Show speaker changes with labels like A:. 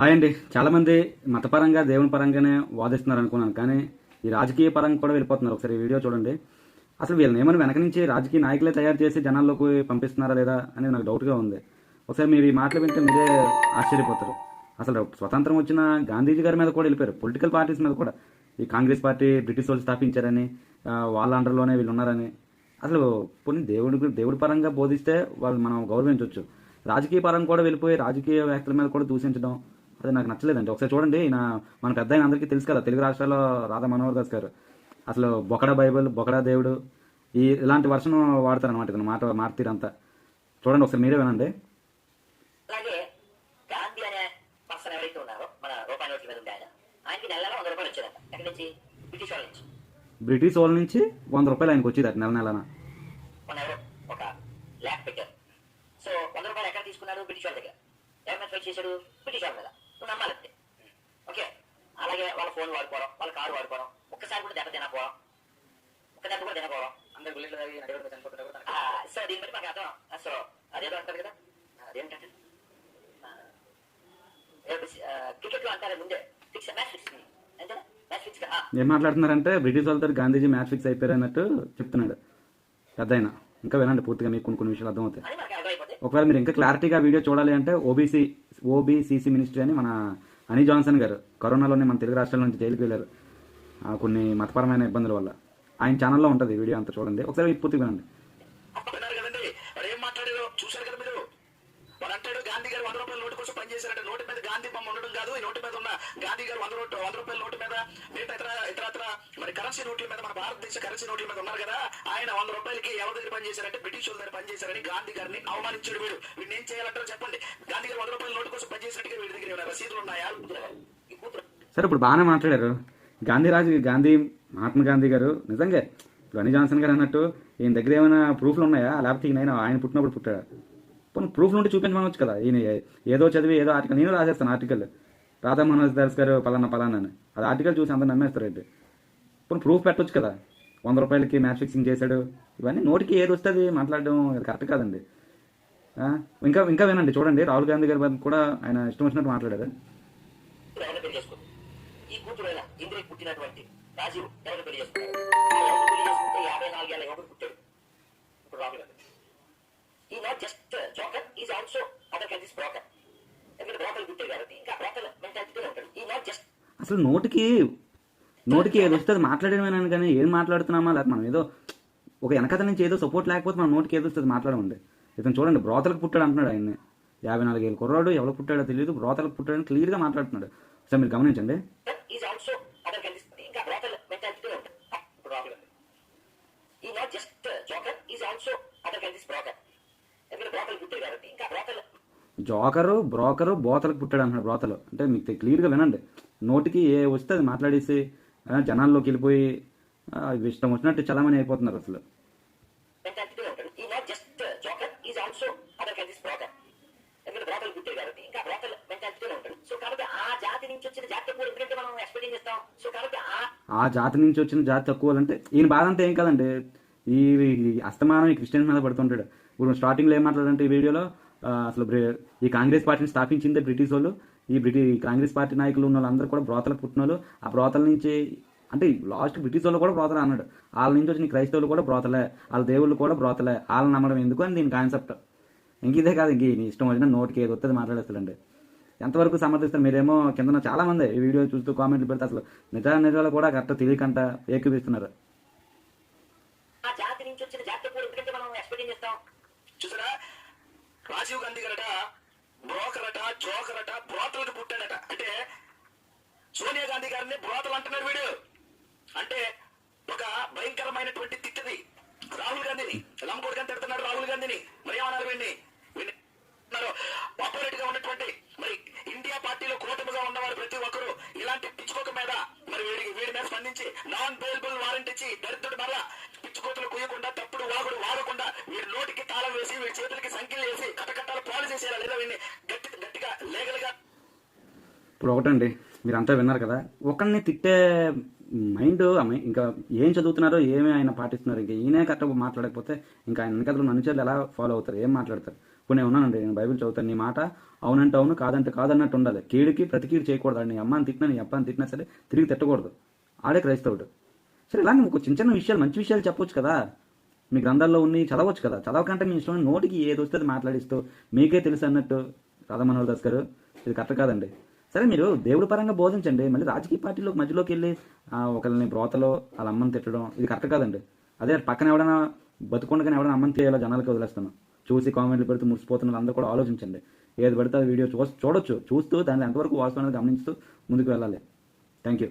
A: Hi అండి. చాలామంది మతపరంగా దేవుని పరంగానే వాదిస్తున్నారు అనుకున్నాను కానీ ఈ రాజకీయ పరంగా కూడా వెళ్ళిపోతున్నారు. ఒకసారి వీడియో చూడండి. అసలు వీళ్ళని ఏమైనా వెనక నుంచి రాజకీయ నాయకులే తయారు చేసి జనాల్లోకి పంపిస్తున్నారా లేదా అనేది నాకు డౌట్గా ఉంది. ఒకసారి మీరు ఈ మాటలు వింటే మీరే ఆశ్చర్యపోతారు. అసలు స్వతంత్రం వచ్చిన గాంధీజీ గారి మీద కూడా వెళ్ళిపోయారు. పొలిటికల్ పార్టీస్ మీద కూడా. ఈ కాంగ్రెస్ పార్టీ బ్రిటిష్ వాళ్ళు స్థాపించారని వాళ్ళ అండర్లోనే వీళ్ళు ఉన్నారని. అసలు పోనీ దేవుడి దేవుడి పరంగా బోధిస్తే వాళ్ళు మనం గౌరవించవచ్చు రాజకీయ పరంగా కూడా వెళ్ళిపోయి రాజకీయ వ్యక్తుల మీద కూడా దూషించడం అది నాకు నచ్చలేదండి. ఒకసారి చూడండి ఈయన మన పెద్ద ఆయన అందరికీ తెలుసు కదా తెలుగు రాష్ట్రాల్లో రాధా మనోహర్ దాస్ గారు. అసలు బొకడా బైబిల్ బొకడా దేవుడు ఈ ఇలాంటి వర్షం వాడతారు అనమాట ఇతను మాట మార్తీరంతా. చూడండి ఒకసారి మీరే వినండి.
B: అలాగే గాంధీ అనే పర్సన్ ఎవరైతే ఉన్నారో మన రూపాయి నోట్ల మీద ఉండే ఆయన ఆయనకి నెల నెల వంద రూపాయలు వచ్చేదంట. ఎక్కడి నుంచి? బ్రిటిష్ వాళ్ళ నుంచి.
A: బ్రిటిష్ వాళ్ళ నుంచి వంద రూపాయలు ఆయనకు వచ్చేది నెల నెలన.
B: మన ఎవరో ఒక ల్యాక్ పెట్టారు. సో వంద రూపాయలు ఎక్కడ తీసుకున్నాడు బ్రిటిష్ వాళ్ళ దగ్గర. ఎవరి మీద ఫైట్ చేశాడు? బ్రిటిష్ వాళ్ళ మీద. నువ్వు నమ్మాలంతే ఓకే? అలాగే వాళ్ళ ఫోన్ వాడుకోవడం వాళ్ళ కారు వాడుకోవడం ఒక్కసారి కూడా దెబ్బ తినకపోవడం ఒక్క దెబ్బ కూడా తినకపోవడం. అందరు గుళ్ళలో తాగి నడి రోడ్డు మీద చనిపోతుంటే కూడా తనకు- ఆ, సో దీన్ని బట్టి మాకు అర్థం సో అదేదో అంటారు కదా? అదేంటంటే? క్రికెట్లో అంటారు ముందే ఫిక్స్ మ్యాచ్ ఫిక్స్ అంతేనా
A: ఏం మాట్లాడుతున్నారంటే బ్రిటిష్ వాళ్ళతో గాంధీజీ మ్యాచ్ ఫిక్స్ అయిపోయారు అన్నట్టు చెప్తున్నాడు. పెద్ద ఇంకా వినండి పూర్తిగా మీకు కొన్ని కొన్ని విషయాలు అర్థమవుతాయి. ఒకవేళ మీరు ఇంకా క్లారిటీగా వీడియో చూడాలి అంటే ఓబీసీ ఓబీసీసీ మినిస్ట్రీ అని మన అనీ జాన్సన్ గారు కరోనాలోనే మన తెలుగు రాష్ట్రాల నుంచి జైలుకి వెళ్ళారు. ఆ, కొన్ని మతపరమైన ఇబ్బందుల వల్ల. ఆయన ఛానల్లో ఉంటుంది వీడియో అంతా చూడండి. ఒకసారి పూర్తిగా వినండి
C: విన్నారు కదండి వాడు ఏం మాట్లాడారో చూశారు కదా మీరు వాడు అంటాడు గాంధీ గారు వంద రూపాయల నోటు కోసం పనిచేశారంటే నోటి మీద గాంధీ బొమ్మ ఉండడం కాదు. ఈ నోటు మీద ఉన్న గాంధీ గారు వంద నోటు వంద రూపాయల నోటు మీద ఇతర ఇతరత్ర మరి కరెన్సీ నోట్ల మీద మన భారతదేశ కరెన్సీ నోట్ల మీద ఉన్నారు కదా. ఆయన వంద రూపాయలకి ఎవరి దగ్గర పనిచేశారంటే బ్రిటిష్ వాళ్ళ దగ్గర పనిచేశారని గాంధీ గారిని అవమానించాడు వీడు. వీడిని ఏం చేయాలంటారో చెప్పండి. గాంధీ గారు వంద రూపాయల నోటు కోసం పనిచేసినట్టుగా వీడి దగ్గర ఏమైనా రసీదులు ఉన్నాయా?
A: సరే ఇప్పుడు బాగానే మాట్లాడారు. గాంధీరాజు గాంధీ మహాత్మా గాంధీ గారు నిజంగా గని జాన్సన్ గారు అన్నట్టు ఈయన దగ్గర ఏమైనా ప్రూఫ్లు ఉన్నాయా? లేకపోతే ఈయన ఆయన పుట్టినప్పుడు పుట్టాడు? పోనీ ప్రూఫ్లు ఉంటే చూపించమనవచ్చు కదా. ఈయన ఏదో చదివి ఏదో ఆర్టికల్. నేను రాసేస్తాను ఆర్టికల్. రాధా మనోజ్ దాస్ గారు పలానా పలానా అని. అది ఆర్టికల్ చూసి అందరు నమ్మేస్తారు పోనీ ప్రూఫ్ పెట్టొచ్చు కదా. వంద రూపాయలకి మ్యాచ్ ఫిక్సింగ్ చేశాడు. ఇవన్నీ నోటికి ఏది వస్తుంది మాట్లాడడం అది కరెక్ట్ కాదండి. ఇంకా ఇంకా వినండి. చూడండి. రాహుల్ గాంధీ గారి కూడా ఆయన ఇష్టం వచ్చినట్టు మాట్లాడారు.
B: ఈ ఇంద్రికి పుట్టినటువంటి రాజీవ్ ఎవరిని పెళ్ళి చేసుకున్నారు ఆ ఎవరిని పెళ్ళి చేసుకుంటే యాభై నాలుగేళ్ళ యువకుడు పుట్టాడు ఇప్పుడు రాహుల్ గాంధీ ఈ not just joker is also other countries broker ఎందుకంటే బ్రోకర్ పుట్టాడు కాబట్టి ఇంకా బ్రోకర్ మెంటాలిటీలో ఉంటాడు ఈ నాట్ జస్ట్
A: అసలు నోటికి నోటికి ఏది వస్తే అది మాట్లాడమేనాను కానీ ఏం మాట్లాడుతున్నామా? లేకపోతే మనం ఏదో ఒక వెనకత నుంచి ఏదో సపోర్ట్ లేకపోతే మన నోటికి ఏది వస్తుంది మాట్లాడమండి ఇతను చూడండి బ్రోతలకు పుట్టాడు అంటున్నాడు ఆయన్ని. యాభై నాలుగేళ్ళు కుర్రాడు ఎవరు పుట్టాడో తెలియదు బ్రోతలకు పుట్టాడని క్లియర్గా మాట్లాడుతున్నాడు. ఒకసారి మీరు గమనించండి.
B: జోకర్ బ్రోకర్
A: జోకరు బ్రోకరు బోతలకు పుట్టాడు అంటున్నాడు బ్రోతలు. అంటే మీకు క్లియర్గా వినండి. నోటికి ఏ వస్తే అది మాట్లాడేసి జనాల్లోకి వెళ్ళిపోయి ఇష్టం వచ్చినట్టు చలామణి అయిపోతున్నారు అసలు.
B: కాబట్టి ఆ జాతి నుంచి వచ్చిన జాతి
A: తక్కువ అంటే ఈయన బాధ అంతా ఏం కాదండి. ఈ అస్తమానం ఈ క్రిస్టియన్స్ మీద పడుతుంటాడు. ఇప్పుడు స్టార్టింగ్లో ఏం మాట్లాడంటే ఈ వీడియోలో అసలు ఈ కాంగ్రెస్ పార్టీని స్థాపించిందే బ్రిటిష్ వాళ్ళు. ఈ బ్రిటిష్ కాంగ్రెస్ పార్టీ నాయకులు ఉన్న వాళ్ళందరూ కూడా బ్రోతలకు పుట్టిన వాళ్ళు ఆ బ్రోతల నుంచి అంటే లాస్ట్ బ్రిటిష్ వాళ్ళు కూడా బ్రోతలే అన్నాడు. వాళ్ళ నుంచి వచ్చిన క్రైస్తవులు కూడా బ్రోతలే. వాళ్ళ దేవుళ్ళు కూడా బ్రోతలే. వాళ్ళని నమ్మడం ఎందుకు అని దీని కాన్సెప్ట్ ఇంక ఇదే కాదు ఇంక నీ ఇష్టం వచ్చిన నోటికి ఏది వస్తుంది మాట్లాడేస్తాడండి ఎంతవరకు సమర్థిస్తారు మీరేమో కింద చాలా మంది ఈ వీడియో చూస్తూ కామెంట్లు పెడితే అసలు నిజా నిజాలు కూడా కరెక్ట్ తెలియకంట ఏకీపిస్తున్నారు
C: చూసారా? రాజీవ్ గాంధీ గారట బ్రోకర్ అట జోకర్ అట బ్రోతలకు పుట్టాడట. అంటే సోనియా గాంధీ గారిని బ్రోతలు అంటున్నాడు వీడు. అంటే ఒక భయంకరమైనటువంటి తిట్టది. రాహుల్ గాంధీని లంబోడ్ గంట తిడుతున్నాడు
A: ఇప్పుడు ఒకటండి మీరంతా విన్నారు కదా. ఒకరిని తిట్టే మైండ్ ఇంకా ఏం చదువుతున్నారో ఏమి ఆయన పాటిస్తున్నారు ఇంకా ఈయనే కరెక్ట్గా మాట్లాడకపోతే ఇంకా ఆయన వెనకలు అనుచరులు ఎలా ఫాలో అవుతారు ఏం మాట్లాడతారు? ఇప్పుడు నేను ఉన్నానండి నేను బైబిల్ చదువుతాను నీ మాట అవునంటే అవును కాదంటే కాదన్నట్టు ఉండాలి. కీడికి ప్రతికీడు చేయకూడదు. నీ అమ్మని తిట్టినా నీ అప్పని తిట్టినా సరే తిరిగి తిట్టకూడదు. ఆడే క్రైస్తవుడు. సరే ఇలాంటి ఒక చిన్న చిన్న విషయాలు మంచి విషయాలు చెప్పొచ్చు కదా. మీ గ్రంథాల్లో ఉన్నాయి చదవచ్చు కదా. చదవకంటే మీ ఇష్టం నోటికి ఏది వస్తే అది మాట్లాడిస్తూ మీకే తెలుసు అన్నట్టు రాధా మనోహర్ దాస్ గారు ఇది కరెక్ట్ కాదండి. సరే మీరు దేవుడి పరంగా బోధించండి. మళ్ళీ రాజకీయ పార్టీలో మధ్యలోకి వెళ్ళి ఒకరిని బ్రోతలో వాళ్ళ అమ్మని తిట్టడం ఇది కరెక్ట్ కాదండి. అదే పక్కన ఎవడైనా బతుకుండగానే ఎవడైనా అమ్మని చేయాలో జనాలకి వదిలేస్తాను. చూసి కామెంట్లు పెడుతూ మురిసిపోతున్న అందరూ కూడా ఆలోచించండి. ఏది పడితే ఆ వీడియో చూ చూడొచ్చు. చూస్తూ దాన్ని ఎంతవరకు వాస్తవం గమనిస్తూ ముందుకు వెళ్ళాలి. Thank you